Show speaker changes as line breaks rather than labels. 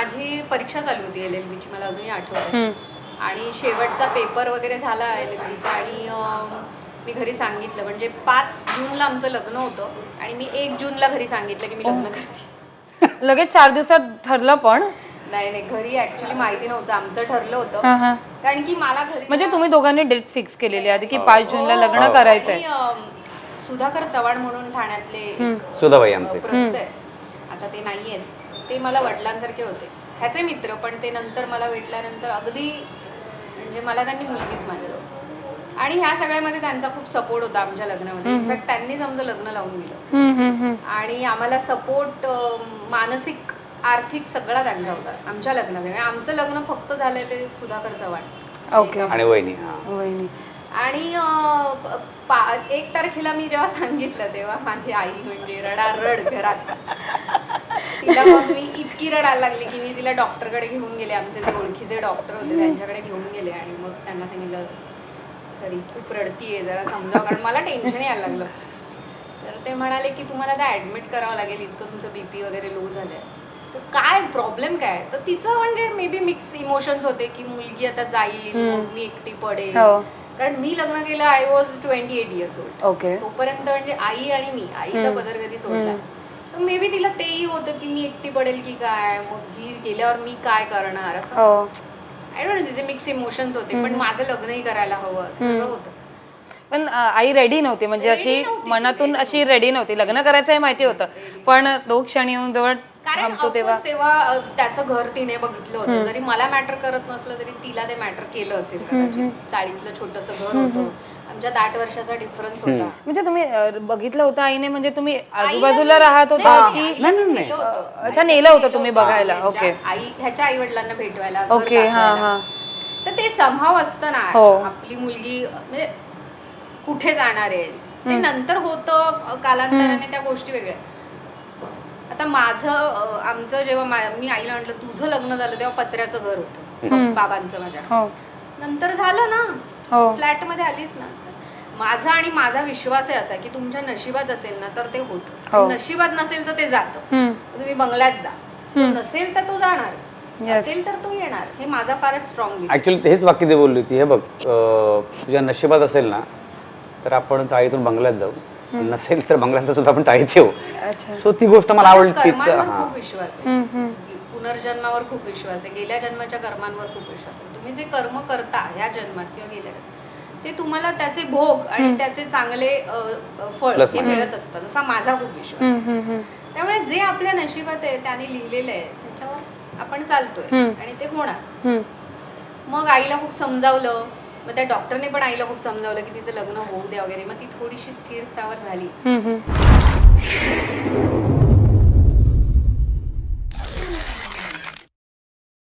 माझी परीक्षा चालू होती एल एल बीची मला अजूनही आठवत
हम्म.
आणि शेवटचा पेपर वगैरे झाला एल एल बीचा आणि मी घरी सांगितलं. म्हणजे पाच जूनला आमचं लग्न होतं आणि मी एक जूनला घरी सांगितलं की मी लग्न करते.
लगेच चार दिवसात ठरलं पण?
नाही नाही घरी ऍक्च्युली माहिती नव्हतं. आमचं ठरलं होतं.
हा, हा.
कारण की मला घरी
म्हणजे तुम्ही दोघांनी डेट फिक्स केलेली आधी की पाच जूनला लग्न
हो.
करायचंय?
अं, सुधाकर चव्हाण म्हणून ठाण्यातले
सुधाबाई आमचे.
आता ते नाही आहेत ते मला वडिलांसारखे होते. ह्याचे मित्र पण ते नंतर मला भेटल्यानंतर अगदी म्हणजे मला त्यांनी मुलगीच मानलं होतं. आणि ह्या सगळ्यामध्ये त्यांचा खूप सपोर्ट होता आमच्या लग्नामध्ये. इनफॅक्ट त्यांनीच आमचं लग्न लावून दिलं. आणि आम्हाला सपोर्ट मानसिक आर्थिक सगळा त्यांचा होता आमच्या लग्नामध्ये. आमचं लग्न फक्त झालंय ते सुधाकर चव्हाण.
ओके
आणि वहिनी हा.
वहिनी.
आणि एक तारखेला मी जेव्हा सांगितलं तेव्हा माझी आई म्हणजे रडारड घरात. तिला मग मी इतकी रडायला लागली की मी तिला डॉक्टरकडे घेऊन गेले. आमचे जे ओळखीचे डॉक्टर होते त्यांच्याकडे घेऊन गेले आणि मग त्यांना सांगितलं सरी खूप रडतीये जरा समजाव कारण मला टेन्शन यायला लागलं. तर ते म्हणाले की तुम्हाला आता ऍडमिट करावं लागेल इतकं तुमचं बीपी वगैरे लो झालंय. तर काय प्रॉब्लेम काय? तर तिचं म्हणजे मे बी मिक्स इमोशन्स होते की मुलगी आता जाईल मग मी एकटी पडेल.
हो.
कारण मी लग्न केलं I was twenty eight years old
okay
तोपर्यंत म्हणजे आई आणि मी आईचा पदर कधी सोडला. मे बी तिला तेही होतं की मी एकटी पडेल की काय? मग ही गेल्यावर मी काय करणार? असं.
हो.
आय डोंट तिचे मिक्स इमोशन्स होते पण माझं लग्नही करायला हवं असं सगळं होतं.
पण अ, आई रेडी नव्हती म्हणजे अशी मनातून अशी रेडी नव्हती. लग्न करायचं हे माहिती होतं पण तो क्षण येऊन जवळ
कारण
थांबतो तेव्हा.
तेव्हा अ, त्याचं घर तिने बघितलं होतं. जरी मला मॅटर करत नसलं तरी तिला ते मॅटर केलं असेल कदाचित. चाळीतलं छोटस घर होतं. आमच्यात आठ वर्षाचा डिफरन्स होता.
म्हणजे तुम्ही अ, बघितलं होतं आईने म्हणजे तुम्ही आजूबाजूला राहत होता की
नाही नाही नाही
केलं होतं.
अच्छा नेलं होतं तुम्ही बघायला. ओके.
आई ह्याच्या आई वडिलांना भेटवायला घर
ओके हा
दाखवायला.
हा.
तर ते संभाव असतं ना.
हो.
आपली मुलगी म्हणजे कुठे जाणार आहे? ते नंतर होतं कालांतराने त्या गोष्टी वेगळ्या. आता माझं अं, आमचं जेव्हा मा- मी आईला म्हटलं तुझं लग्न झालं तेव्हा पत्र्याचं घर होतं. बाबांचं माझ्या.
हो.
नंतर झालं ना.
हो.
फ्लॅटमध्ये आलीस ना. माझा आणि माझा विश्वास आहे असा की तुमच्या नशिबात असेल ना तर ते
हो.
होतं नशिबात नसेल तर ते जातं.
हम्म.
तुम्ही बंगल्यात जा. तो नसेल तर तो जाणार.
Yes.
असेल तर तो येणार. हे माझा फारच स्ट्रॉंग
ऍक्च्युली हेच वाक्य ते बोलली होती. हे बघ अं, तुझ्या नशिबात असेल ना तर आपण चाळीतून बंगल्यात जाऊ. नसेल तर बंगल्यात सुद्धा आपण चाळीत येऊ
अच्छा.
सो ती गोष्ट मला आवडली तीच
कर्मांवर
हा.
खूप विश्वास आहे. पुनर्जन्मावर खूप विश्वास आहे. गेल्या जन्माच्या कर्मांवर खूप विश्वास आहे. तुम्ही जे कर्म करता ह्या जन्मात किंवा गेल्या जन्मात ते तुम्हाला त्याचे भोग आणि त्याचे चांगले अ, अ, फळ
Plus
हे
minus.
मिळत असतात. असा माझा खूप विश्वास आहे. त्यामुळे जे आपल्या नशिबात आहे त्याने लिहिलेलं आहे त्याच्यावर आपण चालतोय
हम्म.
आणि ते होणार. मग आईला खूप समजावलं मग त्या डॉक्टरने पण आईला खूप समजावलं की तिचं लग्न होऊ द्या वगैरे. मग ती थोडीशी स्थिर स्थावर झाली.